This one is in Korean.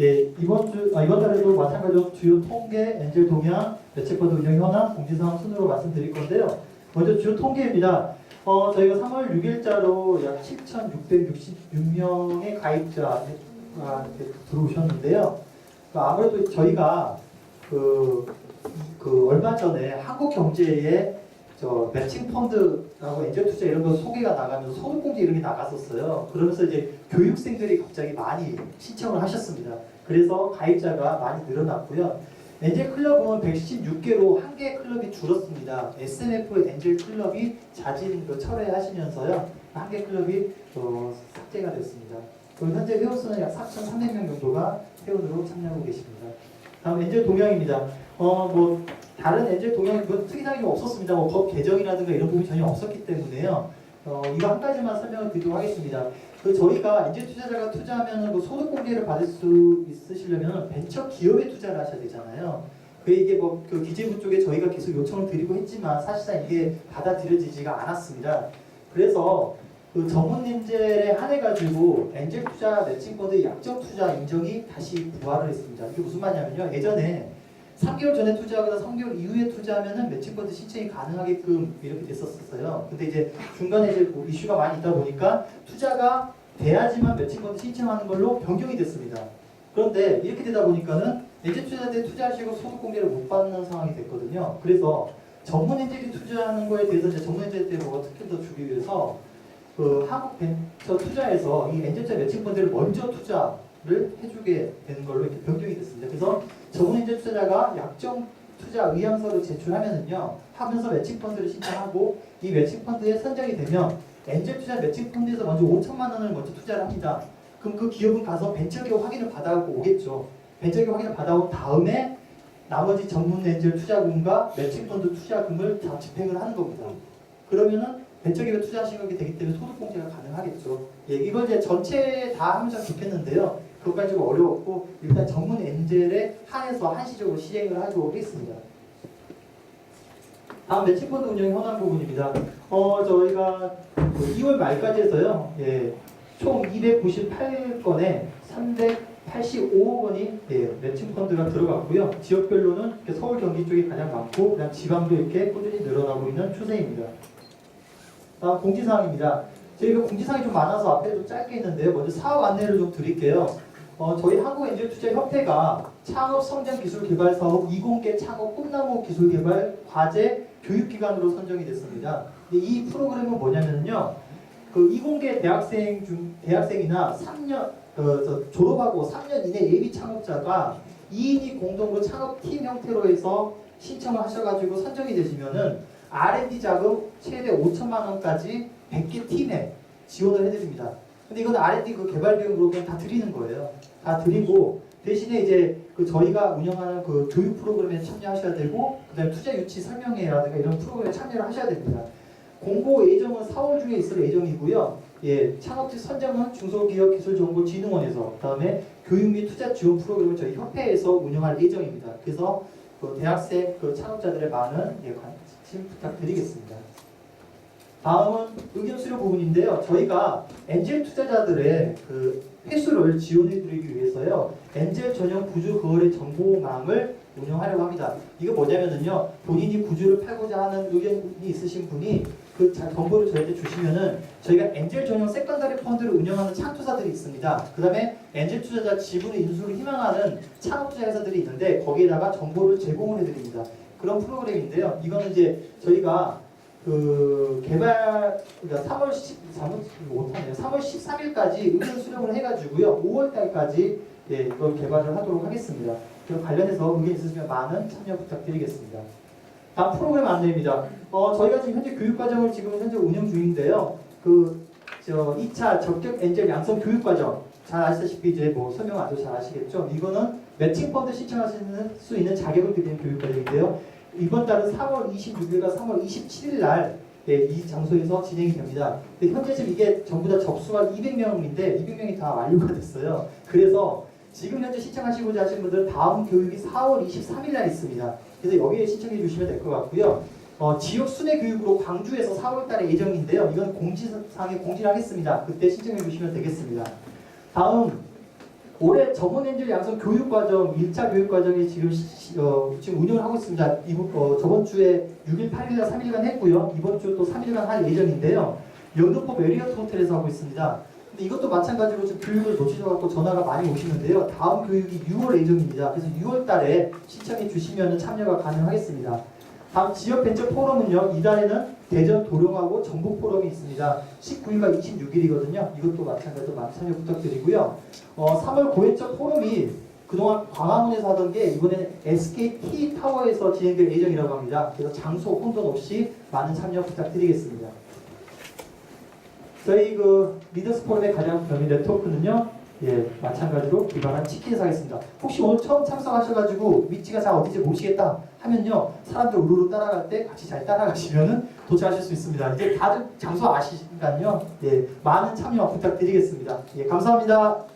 예, 이번 주, 아, 이번 달에도 마찬가지로 주요 통계, 엔젤 동향, 매체코드 운영 현황, 공지사항 순으로 말씀드릴 건데요. 먼저 주요 통계입니다. 어, 저희가 3월 6일자로 약 7,666명의 가입자가 이렇게 들어오셨는데요. 그 아무래도 저희가 그, 그 얼마 전에 한국 경제에 저 매칭 펀드라고 엔젤 투자 이런 거 소개가 나가면서 소득공제 이런 게 나갔었어요. 그러면서 이제 교육생들이 갑자기 많이 신청을 하셨습니다. 그래서 가입자가 많이 늘어났고요. 엔젤 클럽은 116개로 한 개 클럽이 줄었습니다. SNF 엔젤 클럽이 자진 그 철회하시면서요. 한 개 클럽이 어, 삭제가 됐습니다. 현재 회원수는 약 4,300명 정도가 회원으로 참여하고 계십니다. 다음 엔젤 동향입니다. 어, 뭐 다른 엔젤 동향이 뭐 특이사항이 좀 없었습니다. 뭐 법 개정이라든가 이런 부분이 전혀 없었기 때문에요. 어, 이거 한 가지만 설명을 드리도록 하겠습니다. 그 저희가 엔젤 투자자가 투자하면 뭐 소득 공개를 받을 수 있으시려면 벤처 기업에 투자를 하셔야 되잖아요. 그 이게 뭐 그 기재부 쪽에 저희가 계속 요청을 드리고 했지만 사실상 이게 받아들여지지가 않았습니다. 그래서 그 전문 엔젤에 한해 가지고 엔젤 투자 매칭펀드 약정 투자 인정이 다시 부활을 했습니다. 이게 무슨 말이냐면요. 예전에 3개월 전에 투자하거나 3개월 이후에 투자하면은 매칭펀드 신청이 가능하게끔 이렇게 됐었어요. 근데 이제 중간에 이제 뭐 이슈가 많이 있다 보니까 투자가 돼야지만 매칭펀드 신청하는 걸로 변경이 됐습니다. 그런데 이렇게 되다 보니까는 엔젤 투자자들이 투자하시고 소득 공개를 못 받는 상황이 됐거든요. 그래서 전문 엔젤이 투자하는 거에 대해서 이제 전문 엔젤들이 뭐가 특히 더 주기 위해서 그 한국 벤처 투자에서 이 엔젤자 매칭 펀드를 먼저 투자를 해주게 되는 걸로 이렇게 변경이 됐습니다. 그래서 전문 엔젤 투자자가 약정 투자 의향서를 제출하면은요 하면서 매칭 펀드를 신청하고 이 매칭 펀드에 선정이 되면 엔젤 투자 매칭 펀드에서 먼저 5천만 원을 먼저 투자를 합니다. 그럼 그 기업은 가서 벤처기업 확인을 받아오고 오겠죠. 벤처기업 확인을 받아온 다음에 나머지 전문 엔젤 투자금과 매칭 펀드 투자금을 다 집행을 하는 겁니다. 그러면은 벤처기업에 투자하신 거게 되기 때문에 소득 공제가 가능하겠죠. 예, 이걸 이제 전체 다 하면 참 좋겠는데요. 그것까지 좀 어려웠고 일단 전문 엔젤에 한해서 한시적으로 시행을 하도록 하겠습니다. 다음 매칭펀드 운영 현황 부분입니다. 어 저희가 그 2월 말까지 해서요. 예, 총 298건에 385억 원이 예, 매칭펀드가 들어갔고요. 지역별로는 서울 경기 쪽이 가장 많고 그다음 지방도 이렇게 꾸준히 늘어나고 있는 추세입니다. 다음 공지사항입니다. 저희가 공지사항이 좀 많아서 앞에 좀 짧게 있는데요. 먼저 사업 안내를 좀 드릴게요. 어, 저희 한국엔젤투자협회가 창업 성장 기술 개발 사업 이공계 창업 꿈나무 기술 개발 과제 교육 기관으로 선정이 됐습니다. 근데 이 프로그램은 뭐냐면요. 그 이공계 대학생 중 대학생이나 3년 어, 저 졸업하고 3년 이내 예비 창업자가 2인이 공동으로 창업팀 형태로 해서 신청을 하셔가지고 선정이 되시면은 R&D 자금 최대 5천만 원까지 100개 팀에 지원을 해드립니다. 근데 이건 R&D 그 개발 비용으로 그냥 다 드리는 거예요. 다 드리고 대신에 이제 그 저희가 운영하는 그 교육 프로그램에 참여하셔야 되고 그다음에 투자 유치 설명회라든가 이런 프로그램에 참여를 하셔야 됩니다. 공고 예정은 4월 중에 있을 예정이고요. 예, 창업지 선정은 중소기업기술정보진흥원에서 그다음에 교육 및 투자 지원 프로그램을 저희 협회에서 운영할 예정입니다. 그래서 그 대학생 그 창업자들의 많은 예, 관심 부탁드리겠습니다. 다음은 의견 수료 부분인데요. 저희가 엔젤 투자자들의 그 회수를 지원해드리기 위해서요. 엔젤 전용 구주 거래 정보망을 운영하려고 합니다. 이거 뭐냐면은요. 본인이 구주를 팔고자 하는 의견이 있으신 분이 그 자- 정보를 저희한테 주시면은 저희가 엔젤 전용 세컨다리 펀드를 운영하는 창투사들이 있습니다. 그 다음에 엔젤 투자자 지분의 인수를 희망하는 창업투자 회사들이 있는데 거기에다가 정보를 제공을 해드립니다. 그런 프로그램인데요. 이거는 이제 저희가 그 개발 그러니까 3월 10 3월 못하네요. 3월 13일까지 의견 수렴을 해가지고요. 5월 달까지 예, 이걸 개발을 하도록 하겠습니다. 그 관련해서 의견 있으시면 많은 참여 부탁드리겠습니다. 다음 프로그램 안내입니다. 어, 저희가 지금 현재 교육 과정을 지금 현재 운영 중인데요. 그 저 2차 적격 엔젤 양성 교육 과정 잘 아시다시피 이제 뭐 설명 아주 잘 아시겠죠. 이거는 매칭 펀드 신청하실 수 있는 자격을 드리는 교육 과정인데요. 이번 달은 4월 26일과 3월 27일 날 예, 이 장소에서 진행이 됩니다. 근데 현재 지금 이게 전부 다 접수가 200명인데 200명이 다 완료가 됐어요. 그래서 지금 현재 신청하시고자 하신 분들은 다음 교육이 4월 23일 날 있습니다. 그래서 여기에 신청해 주시면 될 것 같고요. 어, 지역 순회 교육으로 광주에서 4월 달에 예정인데요. 이건 공지사항에 공지를 하겠습니다. 그때 신청해 주시면 되겠습니다. 다음 올해 전문 엔지니어 양성 교육 과정 1차 교육 과정이 지금 시- 어, 지금 운영을 하고 있습니다. 이번 어, 저번 주에 6일, 8일날 3일간 했고요. 이번 주 또 3일간 할 예정인데요. 연두포 메리어트 호텔에서 하고 있습니다. 근데 이것도 마찬가지로 지금 교육을 놓치셔갖고 전화가 많이 오시는데요. 다음 교육이 6월 예정입니다. 그래서 6월 달에 신청해 주시면 참여가 가능하겠습니다. 다음 지역 벤처 포럼은요. 이달에는 대전 도룡하고 전북 포럼이 있습니다. 19일과 26일이거든요. 이것도 마찬가지로 많은 참여 부탁드리고요. 어, 3월 고액적 포럼이 그동안 광화문에서 하던 게 이번에는 SKT 타워에서 진행될 예정이라고 합니다. 그래서 장소 혼돈 없이 많은 참여 부탁드리겠습니다. 저희 그 리더스 포럼의 가장 별미 네트워크는요. 예, 마찬가지로 기반한 치킨에서 하겠습니다. 혹시 오늘 처음 참석하셔가지고 위치가 잘 어딘지 모르시겠다 하면요. 사람들 우르르 따라갈 때 같이 잘 따라가시면은 도착하실 수 있습니다. 이제 다들 장소 아시니까요. 예, 많은 참여 부탁드리겠습니다. 예, 감사합니다.